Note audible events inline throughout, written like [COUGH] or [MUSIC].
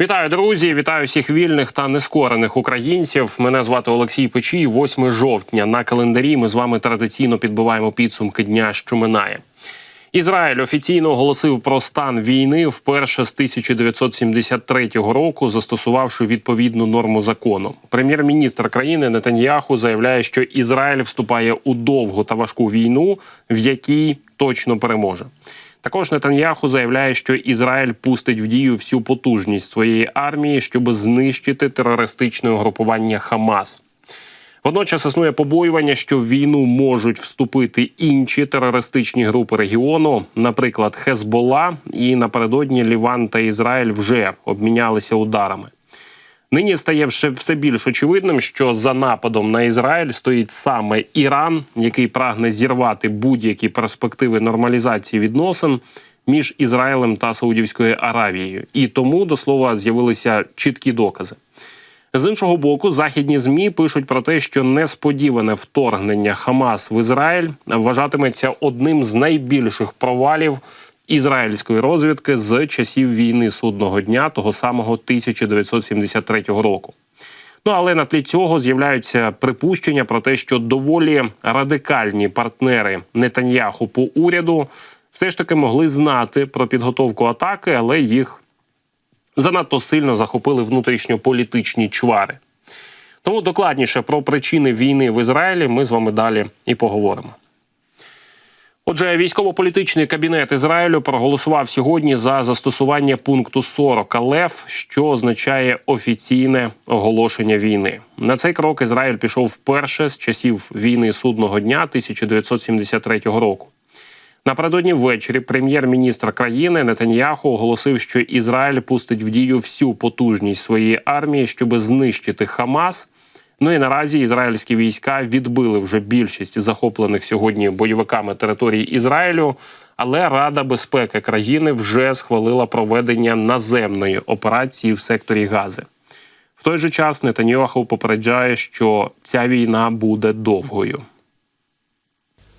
Вітаю, друзі! Вітаю всіх вільних та нескорених українців. Мене звати Олексій Печій. 8 жовтня на календарі. Ми з вами традиційно підбиваємо підсумки дня, що минає. Ізраїль офіційно оголосив про стан війни вперше з 1973 року, застосувавши відповідну норму закону. Прем'єр-міністр країни Нетаньяху заявляє, що Ізраїль вступає у довгу та важку війну, в якій точно переможе. Також Нетаньяху заявляє, що Ізраїль пустить в дію всю потужність своєї армії, щоб знищити терористичне угрупування Хамас. Водночас існує побоювання, що в війну можуть вступити інші терористичні групи регіону, наприклад, Хезбола, і напередодні Ліван та Ізраїль вже обмінялися ударами. Нині стає все більш очевидним, що за нападом на Ізраїль стоїть саме Іран, який прагне зірвати будь-які перспективи нормалізації відносин між Ізраїлем та Саудівською Аравією. І тому до слова з'явилися чіткі докази. З іншого боку, західні змі пишуть про те, що несподіване вторгнення Хамас в Ізраїль вважатиметься одним з найбільших провалів ізраїльської розвідки з часів війни судного дня того самого 1973 року. Ну але на тлі цього з'являються припущення про те, що доволі радикальні партнери Нетаньяху по уряду все ж таки могли знати про підготовку атаки, але їх занадто сильно захопили внутрішньополітичні чвари. Тому докладніше про причини війни в Ізраїлі ми з вами далі і поговоримо. Отже, військово-політичний кабінет Ізраїлю проголосував сьогодні за застосування пункту 40 АЛЕФ, що означає офіційне оголошення війни. На цей крок Ізраїль пішов вперше з часів війни судного дня 1973 року. Напередодні ввечері прем'єр-міністр країни Нетаньяху оголосив, що Ізраїль пустить в дію всю потужність своєї армії, щоб знищити Хамас. Ну і наразі ізраїльські війська відбили вже більшість захоплених сьогодні бойовиками територій Ізраїлю. Але Рада безпеки країни вже схвалила проведення наземної операції в секторі Гази. В той же час Нетаньяху попереджає, що ця війна буде довгою.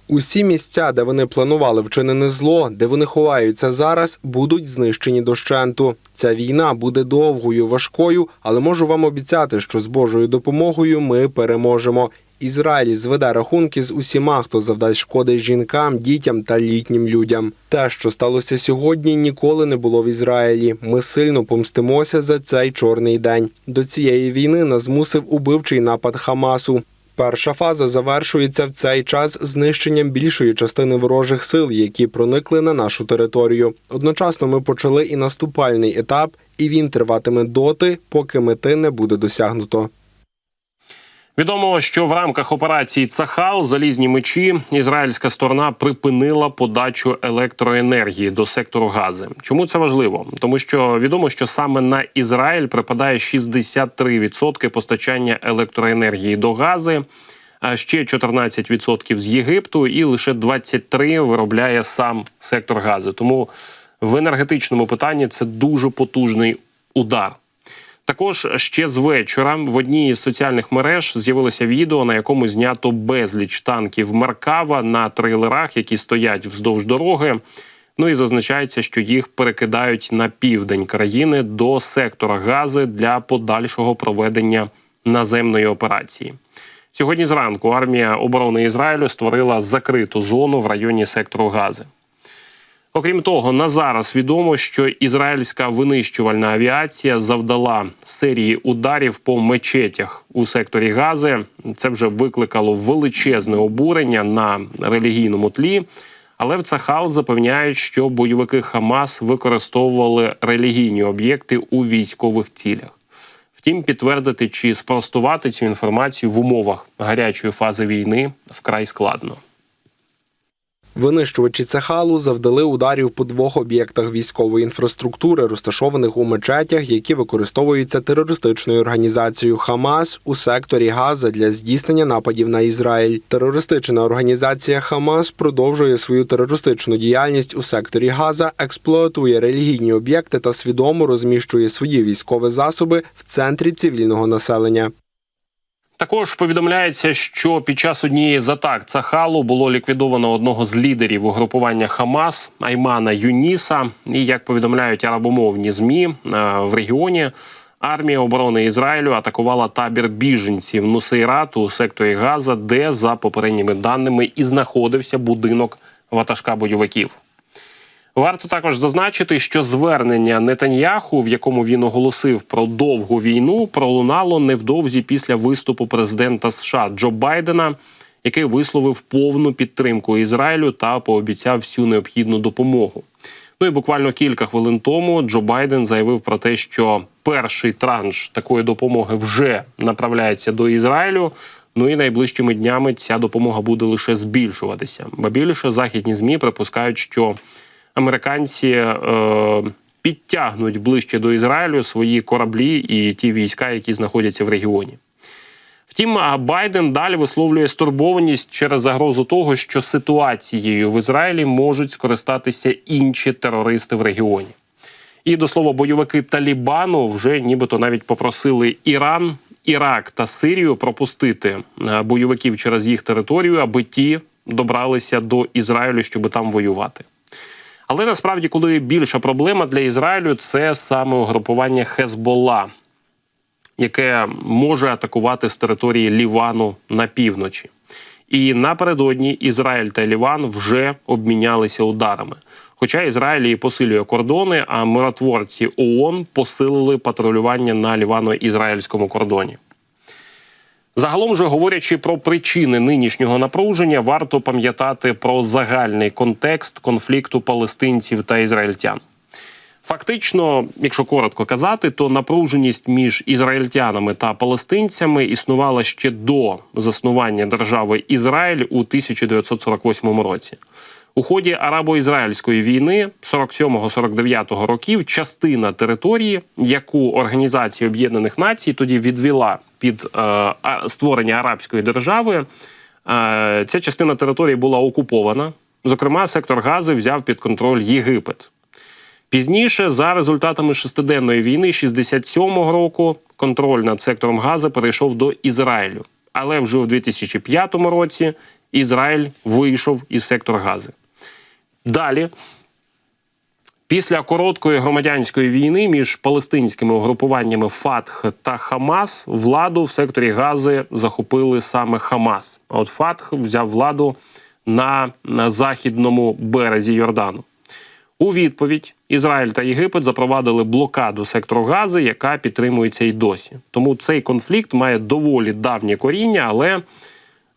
Усі місця, де вони планували вчинене зло, де вони ховаються зараз, будуть знищені дощенту. Ця війна буде довгою, важкою, але можу вам обіцяти, що з Божою допомогою ми переможемо. Ізраїль зведе рахунки з усіма, хто завдасть шкоди жінкам, дітям та літнім людям. Те, що сталося сьогодні, ніколи не було в Ізраїлі. Ми сильно помстимося за цей чорний день. До цієї війни нас змусив убивчий напад Хамасу. Перша фаза завершується в цей час знищенням більшої частини ворожих сил, які проникли на нашу територію. Одночасно ми почали і наступальний етап, і він триватиме доти, поки мети не буде досягнуто. Відомо, що в рамках операції Цахал залізні мечі ізраїльська сторона припинила подачу електроенергії до сектору Гази. Чому це важливо? Тому що відомо, що саме на Ізраїль припадає 63% постачання електроенергії до Гази, а ще 14% з Єгипту, і лише 23% виробляє сам сектор Гази. Тому в енергетичному питанні це дуже потужний удар. Також ще з вечора в одній із соціальних мереж з'явилося відео, на якому знято безліч танків Меркава на трейлерах, які стоять вздовж дороги. Ну і зазначається, що їх перекидають на південь країни до сектора Гази для подальшого проведення наземної операції. Сьогодні зранку армія оборони Ізраїлю створила закриту зону в районі сектору Гази. Окрім того, на зараз відомо, що ізраїльська винищувальна авіація завдала серії ударів по мечетях у секторі Гази. Це вже викликало величезне обурення на релігійному тлі. Але в Цахал запевняють, що бойовики Хамас використовували релігійні об'єкти у військових цілях. Втім, підтвердити чи спростувати цю інформацію в умовах гарячої фази війни вкрай складно. Винищувачі Цехалу завдали ударів по двох об'єктах військової інфраструктури, розташованих у мечетях, які використовуються терористичною організацією Хамас у секторі Газа для здійснення нападів на Ізраїль. Терористична організація Хамас продовжує свою терористичну діяльність у секторі Газа, експлуатує релігійні об'єкти та свідомо розміщує свої військові засоби в центрі цивільного населення. Також повідомляється, що під час однієї з атак Цахалу було ліквідовано одного з лідерів угрупування Хамас Аймана Юніса. І як повідомляють арабомовні змі е, в регіоні, армія оборони Ізраїлю атакувала табір біженців Нусейрат у секторі Газа, де за попередніми даними і знаходився будинок ватажка бойовиків. Варто також зазначити, що звернення Нетаньяху, в якому він оголосив про довгу війну, пролунало невдовзі після виступу президента США Джо Байдена, який висловив повну підтримку Ізраїлю та пообіцяв всю необхідну допомогу. Ну і буквально кілька хвилин тому Джо Байден заявив про те, що перший транш такої допомоги вже направляється до Ізраїлю. Ну і найближчими днями ця допомога буде лише збільшуватися. Ба більше західні змі припускають, що американці е, підтягнуть ближче до Ізраїлю свої кораблі і ті війська, які знаходяться в регіоні. Втім, Байден далі висловлює стурбованість через загрозу того, що ситуацією в Ізраїлі можуть скористатися інші терористи в регіоні. І до слова, бойовики Талібану вже нібито навіть попросили Іран, Ірак та Сирію пропустити е, бойовиків через їх територію, аби ті добралися до Ізраїлю, щоб там воювати. Але насправді, коли більша проблема для Ізраїлю, це саме угрупування Хезбола, яке може атакувати з території Лівану на півночі. І напередодні Ізраїль та Ліван вже обмінялися ударами. Хоча Ізраїль і посилює кордони, а миротворці ООН посилили патрулювання на лівано-ізраїльському кордоні. Загалом же говорячи про причини нинішнього напруження, варто пам'ятати про загальний контекст конфлікту палестинців та ізраїльтян. Фактично, якщо коротко казати, то напруженість між ізраїльтянами та палестинцями існувала ще до заснування держави Ізраїль у 1948 році. У ході арабо-ізраїльської війни 47-49 років частина території, яку Організація Об'єднаних Націй тоді відвела під е, створення арабської держави, е, ця частина території була окупована. Зокрема, сектор Гази взяв під контроль Єгипет. Пізніше, за результатами шестиденної війни 67-го року, контроль над сектором Гази перейшов до Ізраїлю. Але вже у 2005 році Ізраїль вийшов із сектора Гази. Далі, після короткої громадянської війни між палестинськими угрупуваннями Фатх та Хамас владу в секторі Гази захопили саме Хамас. А от Фатх взяв владу на, на західному березі Йордану. У відповідь Ізраїль та Єгипет запровадили блокаду сектору Гази, яка підтримується й досі. Тому цей конфлікт має доволі давнє коріння, але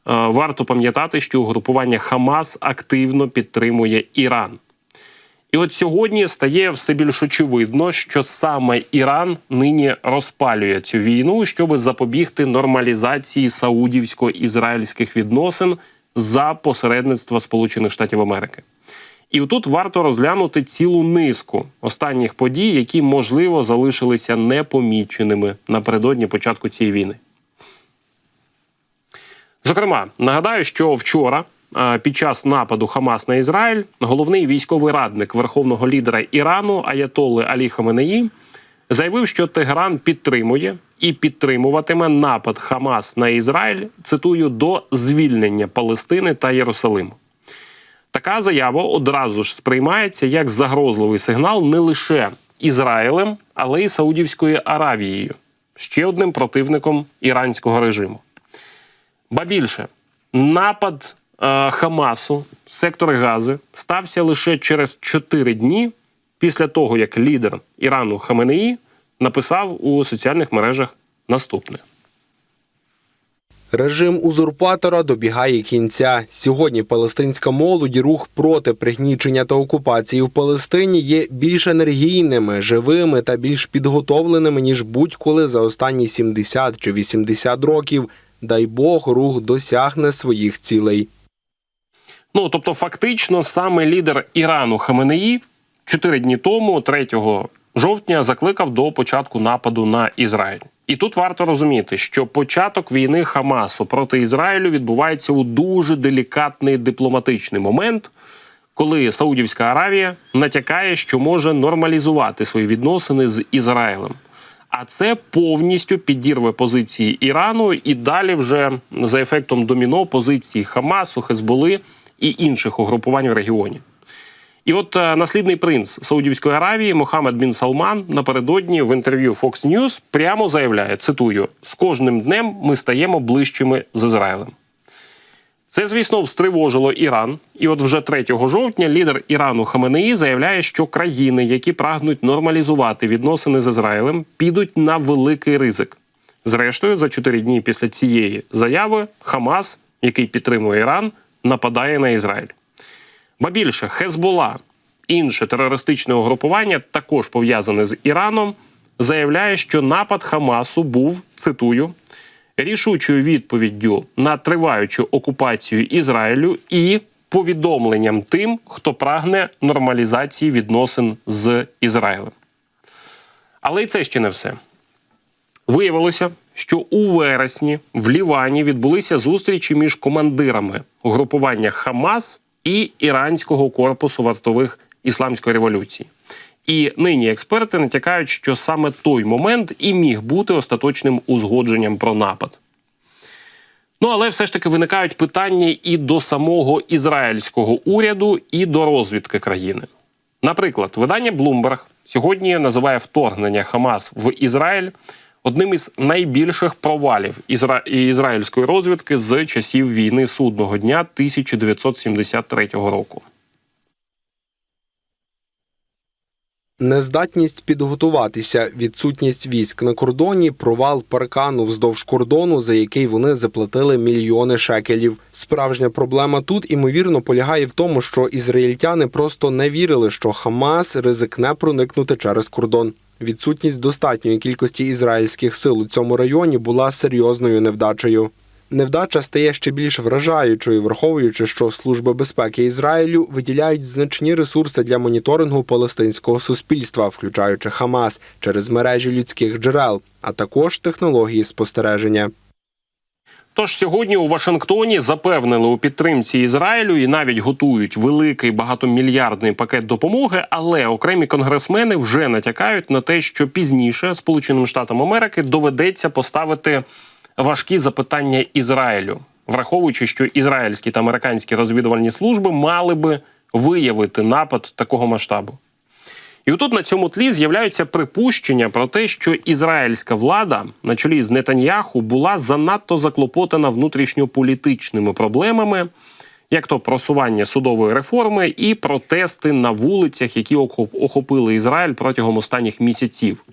варто пам'ятати, що угрупування Хамас активно підтримує Іран. І от сьогодні стає все більш очевидно, що саме Іран нині розпалює цю війну, щоб запобігти нормалізації саудівсько-ізраїльських відносин за посередництва Сполучених Штатів Америки. І тут варто розглянути цілу низку останніх подій, які можливо залишилися непоміченими напередодні початку цієї війни. Зокрема, нагадаю, що вчора. е, Під час нападу Хамас на Ізраїль головний військовий радник верховного лідера Ірану Аятолли Алі Хаменеї заявив, що Тегеран підтримує і підтримуватиме напад Хамас на Ізраїль. Цитую до звільнення Палестини та Єрусалиму. Така заява одразу ж сприймається як загрозливий сигнал не лише Ізраїлем, але й Саудівською Аравією, ще одним противником іранського режиму. Ба більше, напад е, Хамасу з сектора Гази стався лише через 4 дні після того, як лідер Ірану Хаменеї написав у соціальних мережах наступне. Режим узурпатора добігає кінця. Сьогодні палестинська молодь, рух проти пригнічення та окупації в Палестині є більш енергійними, живими та більш підготовленими ніж будь-коли за останні 70 чи 80 років. Дай Бог, рух досягне своїх цілей. Ну тобто, фактично, саме лідер Ірану Хаменеї чотири дні тому, 3 жовтня, закликав до початку нападу на Ізраїль. І тут варто розуміти, що початок війни Хамасу проти Ізраїлю відбувається у дуже делікатний дипломатичний момент, коли Саудівська Аравія натякає, що може нормалізувати свої відносини з Ізраїлем. А це повністю підірве позиції Ірану і далі вже за ефектом доміно позиції Хамасу, Хезболи і інших угрупувань в регіоні. І от е, наслідний принц Саудівської Аравії Мохаммед Бін Салман напередодні в інтерв'ю Fox News прямо заявляє: цитую: з кожним днем ми стаємо ближчими з Ізраїлем. Це, звісно, встривожило Іран. І от вже 3 жовтня лідер Ірану Хаменеї заявляє, що країни, які прагнуть нормалізувати відносини з Ізраїлем, підуть на великий ризик. Зрештою, за 4 дні після цієї заяви Хамас, який підтримує Іран, нападає на Ізраїль. Ба більше Хезбола, інше терористичне угрупування, також пов'язане з Іраном, заявляє, що напад Хамасу був цитую рішучою відповіддю на триваючу окупацію Ізраїлю і повідомленням тим, хто прагне нормалізації відносин з Ізраїлем. Але і це ще не все. Виявилося, що у вересні в Лівані відбулися зустрічі між командирами угрупування Хамас і іранського корпусу вартових ісламської революції. І нині експерти натякають, що саме той момент і міг бути остаточним узгодженням про напад. Ну але все ж таки виникають питання і до самого ізраїльського уряду, і до розвідки країни. Наприклад, видання Bloomberg сьогодні називає вторгнення Хамас в Ізраїль одним із найбільших провалів ізра... ізраїльської розвідки з часів війни судного дня 1973 року. Нездатність підготуватися, відсутність військ на кордоні, провал паркану вздовж кордону, за який вони заплатили мільйони шекелів. Справжня проблема тут імовірно полягає в тому, що ізраїльтяни просто не вірили, що Хамас ризикне проникнути через кордон. Відсутність достатньої кількості ізраїльських сил у цьому районі була серйозною невдачею. Невдача стає ще більш вражаючою, враховуючи, що служби безпеки Ізраїлю виділяють значні ресурси для моніторингу палестинського суспільства, включаючи Хамас, через мережі людських джерел, а також технології спостереження. Тож сьогодні у Вашингтоні запевнили у підтримці Ізраїлю і навіть готують великий багатомільярдний пакет допомоги. Але окремі конгресмени вже натякають на те, що пізніше Сполученим Штатам Америки доведеться поставити важкі запитання Ізраїлю, враховуючи, що ізраїльські та американські розвідувальні служби мали би виявити напад такого масштабу. І отут на цьому тлі з'являються припущення про те, що ізраїльська влада на чолі з Нетаньяху була занадто заклопотана внутрішньополітичними проблемами, як то просування судової реформи і протести на вулицях, які охопили Ізраїль протягом останніх місяців.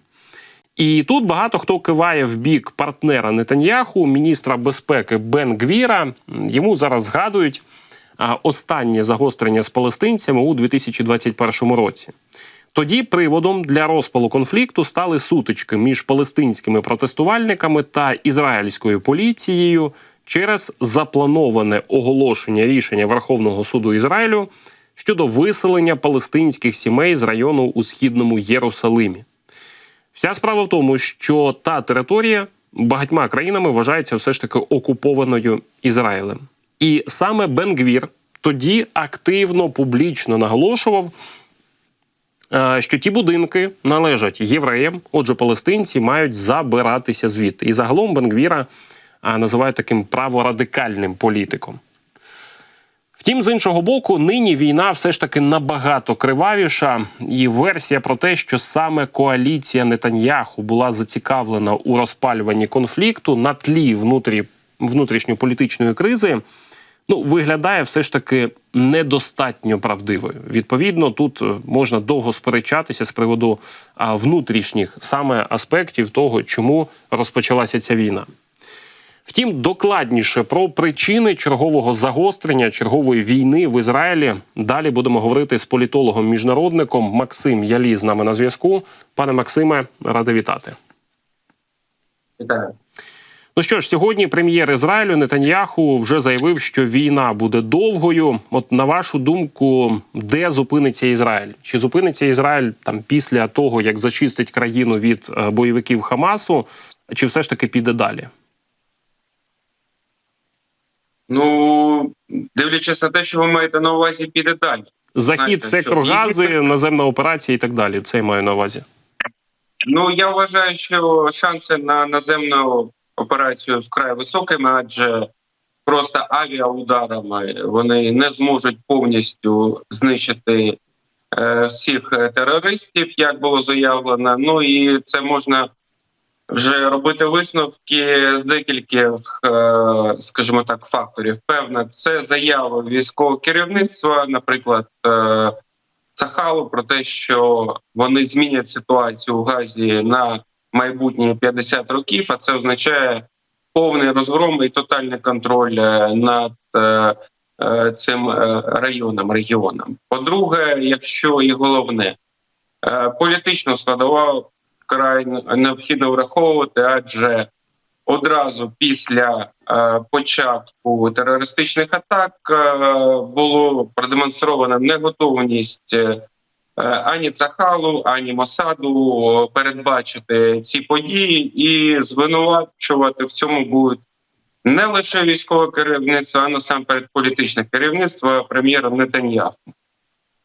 І тут багато хто киває в бік партнера Нетаньяху, міністра безпеки Бен Гвіра. Йому зараз згадують останнє загострення з палестинцями у 2021 році. Тоді приводом для розпалу конфлікту стали сутички між палестинськими протестувальниками та ізраїльською поліцією через заплановане оголошення рішення Верховного суду Ізраїлю щодо виселення палестинських сімей з району у східному Єрусалимі. Вся справа в тому, що та територія багатьма країнами вважається все ж таки окупованою Ізраїлем. І саме Бенгвір тоді активно публічно наголошував, е, що ті будинки належать євреям, отже, палестинці мають забиратися звідти. І загалом Бенгвіра е, називають таким праворадикальним політиком. Втім, з іншого боку, нині війна все ж таки набагато кривавіша, і версія про те, що саме коаліція Нетаньяху була зацікавлена у розпалюванні конфлікту на тлі внутрі внутрішньополітичної кризи, ну виглядає все ж таки недостатньо правдивою. Відповідно, тут е, можна довго сперечатися з приводу внутрішніх саме аспектів того, чому розпочалася ця війна. Втім, докладніше про причини чергового загострення чергової війни в Ізраїлі далі будемо говорити з політологом міжнародником Максим Ялі з нами на зв'язку. Пане Максиме, радий вітати. Вітаю. Ну що ж, сьогодні прем'єр Ізраїлю Нетаньяху вже заявив, що війна буде довгою. От на вашу думку, де зупиниться Ізраїль? Чи зупиниться Ізраїль там після того, як зачистить країну від е, бойовиків Хамасу, чи все ж таки піде далі? Ну, дивлячись на те, що ви маєте на увазі, піде далі. Захід, Знаєте, сектор що? гази, наземна операція і так далі. Це я маю на увазі. Ну я вважаю, що шанси на наземну операцію вкрай високими, адже просто авіаударами вони не зможуть повністю знищити е, всіх е, терористів, як було заявлено. Ну і це можна вже робити висновки з декількох, е, скажімо так, факторів. Певна, це заява військового керівництва, наприклад. Е, Цахалу про те, що вони змінять ситуацію у Газі на майбутні 50 років, а це означає повний розгром і тотальний контроль е, над цим районом, регіоном. По-друге, якщо і головне, політичну складову вкрай необхідно враховувати, адже одразу після е, початку терористичних атак е, було продемонстровано неготовність е, ані Цахалу, ані Мосаду передбачити ці події і звинувачувати в цьому будуть не лише військове керівництво, а насамперед політичне керівництво прем'єра Нетаньяху,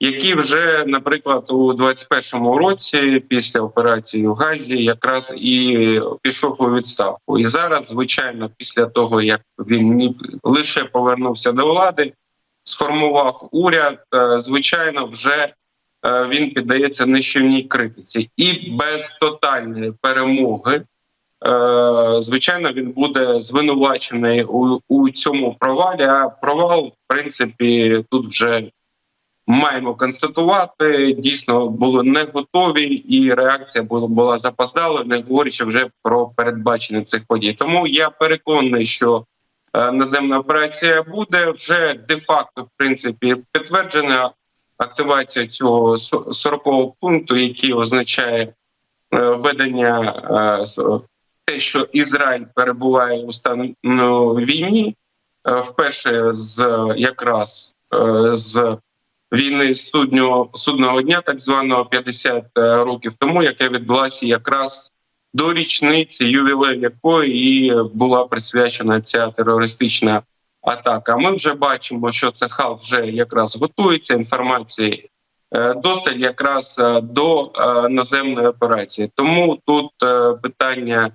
який вже, наприклад, у 21-му році після операції в Газі якраз і пішов у відставку. І зараз, звичайно, після того як він лише повернувся до влади, сформував уряд, е, звичайно, вже е, він піддається нищівній критиці, і без тотальної перемоги. е, Звичайно, він буде звинувачений у, у цьому провалі. А провал, в принципі, тут вже маємо констатувати. Дійсно були не готові, і реакція була була запоздала, не говорячи вже про передбачення цих подій. Тому я переконаний, що е, наземна операція буде вже де-факто, в принципі, підтверджена активація цього 40-го пункту, який означає е, введення е, те, що Ізраїль перебуває у стані ну, війні, вперше з якраз з війни суднього судного дня, так званого 50 років тому, яка відбулася якраз до річниці, ювілею якої і була присвячена ця терористична атака. Ми вже бачимо, що це хал вже якраз готується інформації. е, Досить якраз е, до е, наземної операції, тому тут е, питання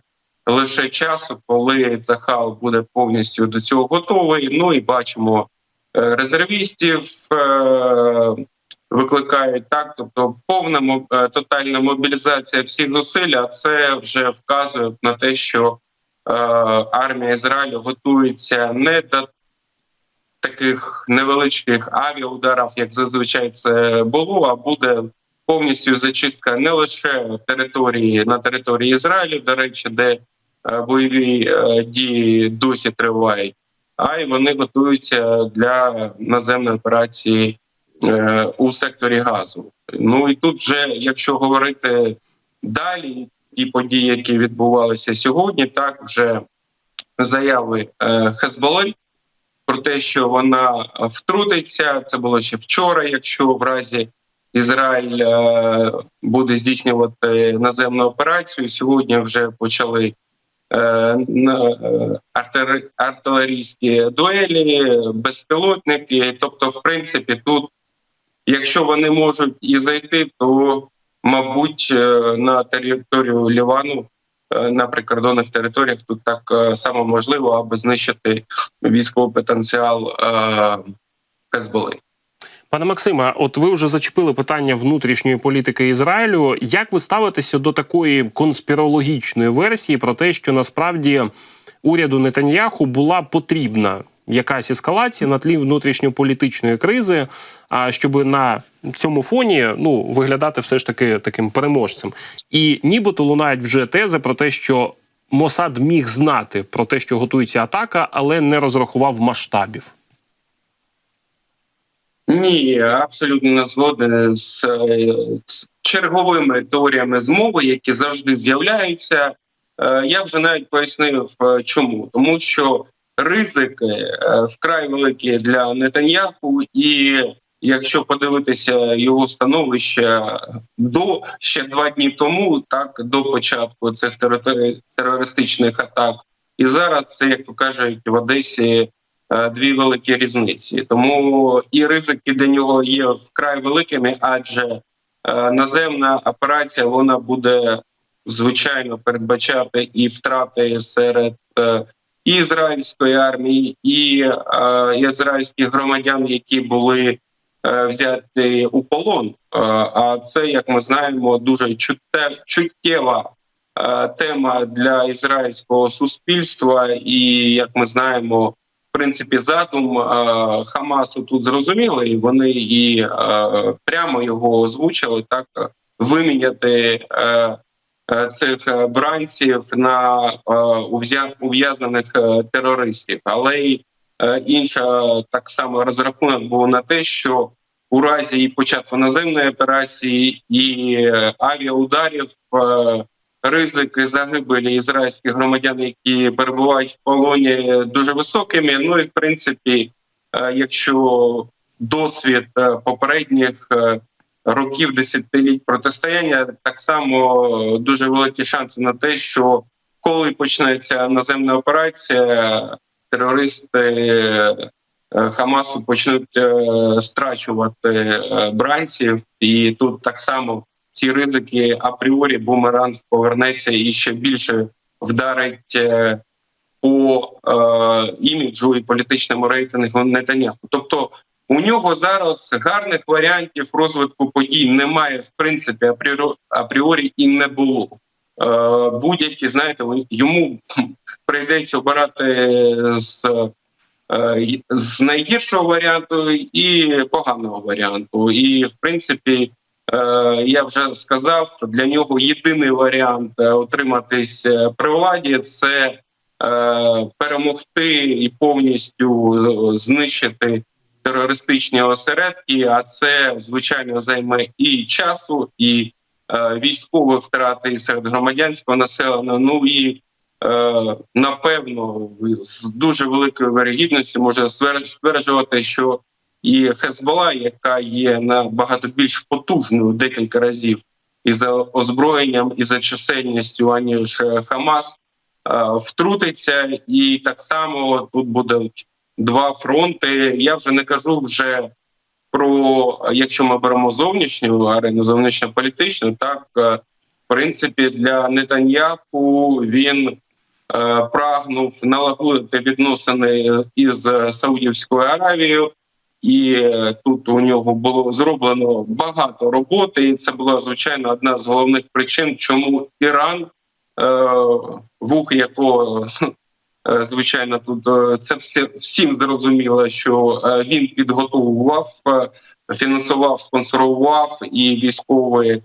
лише часу, коли Цахал буде повністю до цього готовий. Ну і бачимо е, резервістів е, викликають так. Тобто, повна е, тотальна мобілізація всіх зусиль, а це вже вказує на те, що е, армія Ізраїлю готується не до таких невеличких авіаударів, як зазвичай це було, а буде повністю зачистка не лише території на території Ізраїлю, до речі, де е, бойові е, дії досі тривають, а й вони готуються для наземної операції е, у секторі газу. Ну і тут, вже, якщо говорити далі, ті події, які відбувалися сьогодні, так вже заяви е, Хезболи про те, що вона втрутиться. Це було ще вчора. Якщо в разі Ізраїль е, буде здійснювати наземну операцію, сьогодні вже почали е, е, артилерійські дуелі, безпілотники. Тобто, в принципі, тут, якщо вони можуть і зайти, то мабуть е, на територію Лівану. На прикордонних територіях тут так само можливо, аби знищити військовий потенціал Хезболи. Пане Максиме, от ви вже зачепили питання внутрішньої політики Ізраїлю. Як ви ставитеся до такої конспірологічної версії про те, що насправді уряду Нетаньяху була потрібна якась ескалація на тлі внутрішньополітичної кризи, а щоб на цьому фоні ну виглядати все ж таки таким переможцем? І нібито лунають вже тези про те, що Мосад міг знати про те, що готується атака, але не розрахував масштабів. Ні, абсолютно не згоден з, з черговими теоріями змови, які завжди з'являються. Е, Я вже навіть пояснив, е, чому. Тому, що ризики е, вкрай великі для Нетаньяху, і якщо подивитися його становище до ще два дні тому, так до початку цих терористичних атак, і зараз це як то кажуть в Одесі дві великі різниці. Тому і ризики для нього є вкрай великими, адже е, наземна операція вона буде звичайно передбачати і втрати серед е, і ізраїльської армії, і е, ізраїльських громадян, які були е, взяті у полон. Е, а це, як ми знаємо, дуже чуттєва е, тема для ізраїльського суспільства, і як ми знаємо, принципі, задум е, Хамасу тут зрозумілий. Вони і е, прямо його озвучили так виміняти. Е, Цих бранців на ув'я- ув'язнених е, терористів, але й інша так само розрахунок був на те, що у разі і початку наземної операції і авіаударів ризики загибелі ізраїльських громадян, які перебувають в полоні, дуже високими. Ну і в принципі, е, якщо досвід е, попередніх е, років десятиліть протистояння, так само дуже великі шанси на те, що коли почнеться наземна операція, терористи Хамасу почнуть страчувати бранців, і тут так само ці ризики апріорі бумеранг повернеться і ще більше вдарить е, по е, іміджу і політичному рейтингу Нетаняху. Тобто у нього зараз гарних варіантів розвитку подій немає, в принципі, апріорі, і не було. Е, будь-які, знаєте, йому [LAUGHS] прийдеться обирати з е, з найгіршого варіанту і поганого варіанту. І в принципі, я вже сказав, для нього єдиний варіант е, утриматись е, при владі це е, перемогти і повністю е, знищити терористичні осередки. А це звичайно займе і часу, і е, військові втрати серед громадянського населення. Ну і Е, напевно з дуже великою вирогідністю може стверд- стверджувати, що і Хезбола, яка є набагато більш потужною декілька разів і за озброєнням, і за чисельністю, аніж Хамас, е, втрутиться, і так само тут будуть два фронти. Я вже не кажу вже про якщо ми беремо зовнішню арену, зовнішньополітичну, так е, в принципі для Нетаньяху він е, прагнув налагодити відносини із Саудівською Аравією, і е, тут у нього було зроблено багато роботи. І це була звичайно одна з головних причин, чому Іран, е, вух якого е, звичайно тут це всі, всім зрозуміло, що він підготовував, фінансував, спонсорував і військові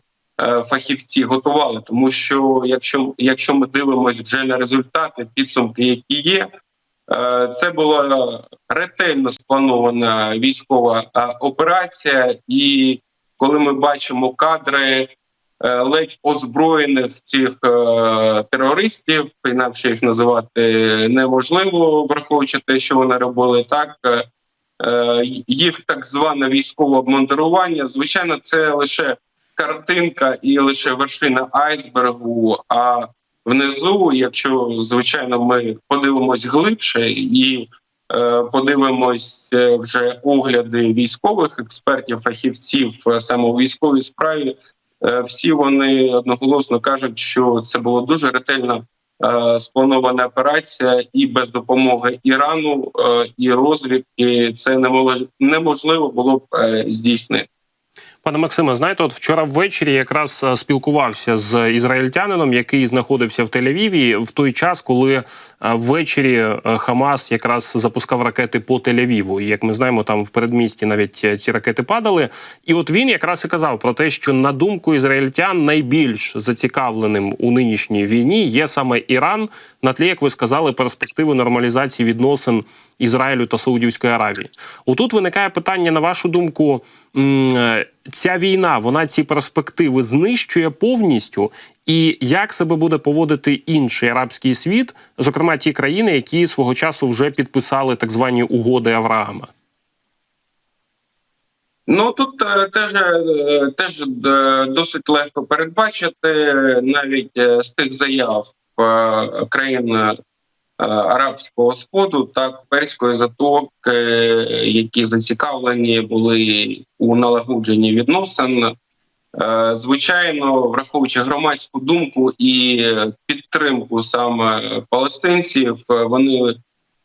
фахівці готували. Тому що якщо, якщо ми дивимося вже на результати, підсумки, які є, це була ретельно спланована військова е, операція, і коли ми бачимо кадри е, ледь озброєних цих е, терористів, інакше їх називати неможливо, враховуючи те, що вони робили так. е, е, Їх так зване військове обмундирування, звичайно, це лише картинка і лише вершина айсбергу. А внизу, якщо звичайно, ми подивимось глибше і е, подивимось е, вже огляди військових експертів, фахівців е, саме у військовій справі, е, всі вони одноголосно кажуть, що це було дуже ретельно. е, Спланована операція, і без допомоги Ірану і розвідки це неможливо було б здійснити. Пане Максиме, знаєте, от вчора ввечері якраз е, спілкувався з ізраїльтянином, який знаходився в Тель-Авіві в той час, коли е, ввечері е, Хамас якраз запускав ракети по Тель-Авіву. І як ми знаємо, там в передмісті навіть ці ракети падали. І от він якраз і казав про те, що на думку ізраїльтян найбільш зацікавленим у нинішній війні є саме Іран, на тлі, як ви сказали, перспективи нормалізації відносин Ізраїлю та Саудівської Аравії. Отут виникає питання, на вашу думку, е, ця війна вона ці перспективи знищує повністю, і як себе буде поводити інший арабський світ, зокрема ті країни, які свого часу вже підписали так звані угоди Авраама. Ну тут е, теж е, теж досить легко передбачити навіть з тих заяв країн арабського сходу, так перської затоки, які зацікавлені були у налагодженні відносин. Е, Звичайно, враховуючи громадську думку і підтримку саме палестинців, е, вони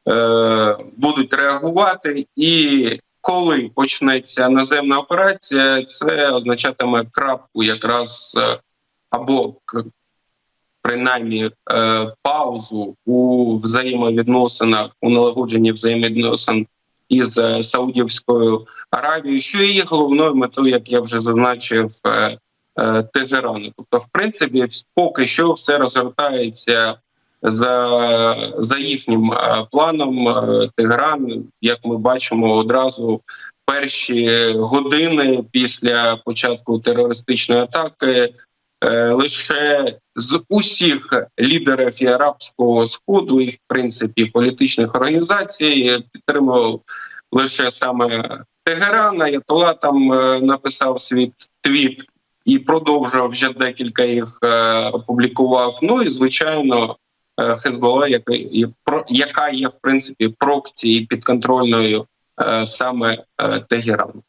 е, будуть реагувати. І коли почнеться наземна операція, це означатиме крапку якраз е, або принаймні е, паузу у взаємовідносинах, у налагодженні взаємовідносин із е, Саудівською Аравією, що є головною метою, як я вже зазначив, е, е, Тегерану. Тобто, в принципі, поки що все розгортається за, за їхнім е, планом. Тегеран, як ми бачимо, одразу перші години після початку терористичної атаки. Е, Лише з усіх лідерів і арабського сходу і в принципі політичних організацій підтримував лише саме Тегеран. Аятола там е, написав свій твіт і продовжував вже декілька їх е, опублікував. Ну і звичайно, е, Хезбола, яка яка є в принципі прокці і підконтрольною е, саме е, Тегерану.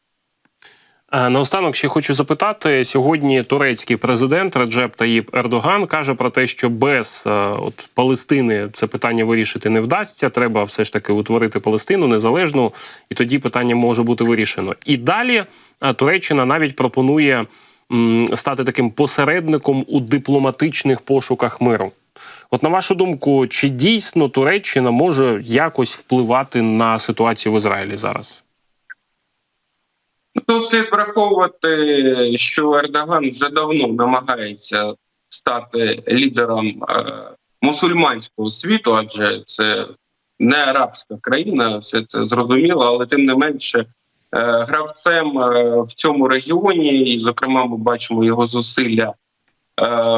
Е, Наостанок ще хочу запитати сьогодні. Турецький президент Реджеп Таїп Ердоган каже про те, що без е, от Палестини це питання вирішити не вдасться. Треба все ж таки утворити Палестину незалежну, і тоді питання може бути вирішено. І далі е, Туреччина навіть пропонує стати таким посередником у дипломатичних пошуках миру. От на вашу думку, чи дійсно Туреччина може якось впливати на ситуацію в Ізраїлі зараз? Тут слід враховувати, що Ердоган вже давно намагається стати лідером е, мусульманського світу, адже це не арабська країна, все це зрозуміло, але тим не менше. е, Гравцем е, в цьому регіоні, і зокрема, ми бачимо його зусилля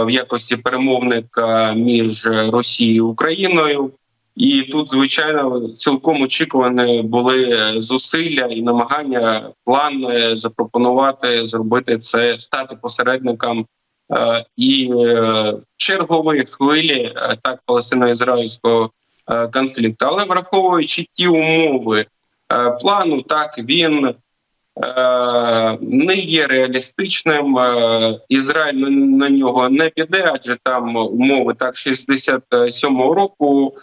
в якості перемовника між Росією і Україною. І тут, звичайно, цілком очікувані були зусилля і намагання план е, запропонувати зробити це, стати посередником е, і е, чергової хвилі е, так палестино-ізраїльського е, конфлікту. Але враховуючи ті умови е, плану, так він е, не є реалістичним. Е, Ізраїль на, нього не піде, адже там умови так 67-го року е,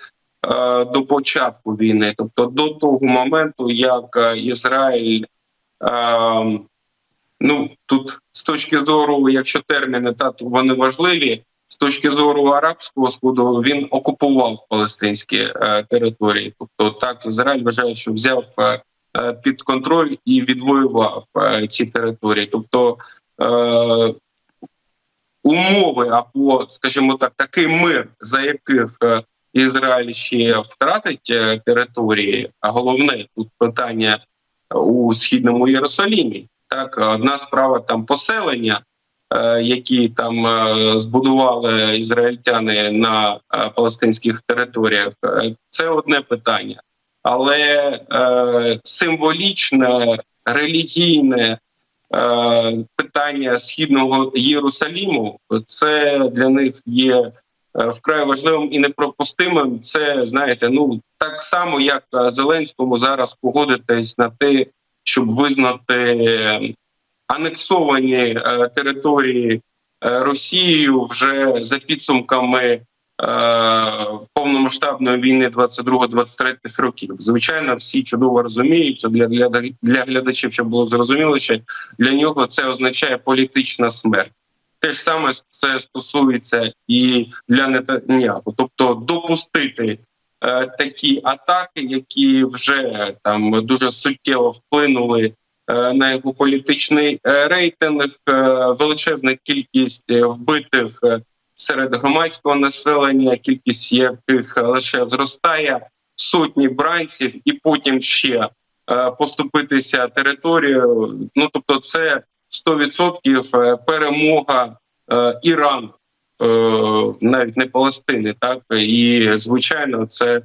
до початку війни, тобто до того моменту, як е, Ізраїль. е, Ну тут з точки зору, якщо терміни та то вони важливі, з точки зору арабського сходу він окупував палестинські е, території. Тобто, так Ізраїль вважає, що взяв е, е, під контроль і відвоював е, ці території. Тобто е, умови або, скажімо так, такий мир, за яких е, Ізраїль ще втратить е, території, а головне тут питання у східному Єрусалімі. Так, одна справа там поселення, е, які там е, збудували ізраїльтяни на палестинських територіях. Це одне питання, але е, символічне, релігійне е, питання східного Єрусаліму це для них є вкрай важливим і непропустимим. Це знаєте, ну так само, як е, Зеленському зараз погодитись на те, щоб визнати е, анексовані е, території е, Росією вже за підсумками е, повномасштабної війни 22-23 років. Звичайно, всі чудово розуміють це для, для, для глядачів, щоб було зрозуміло, що для нього це означає політична смерть. Те ж саме це стосується і для Нетаньяху. тобто допустити е, такі атаки, які вже там дуже суттєво вплинули е, на його політичний е, рейтинг, е, величезна кількість е, вбитих е, серед громадського населення, кількість яких лише зростає, сотні бранців, і потім ще е, поступитися територією. Ну тобто, це 100% е, перемога е, Ірану, е, навіть не Палестини, так і звичайно, це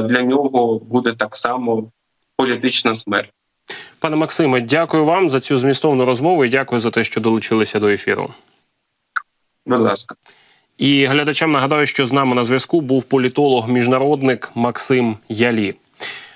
для нього буде так само політична смерть. Пане Максиме, дякую вам за цю змістовну розмову і дякую за те, що долучилися до ефіру. Будь ласка. І глядачам нагадаю, що з нами на зв'язку був політолог-міжнародник Максим Ялі.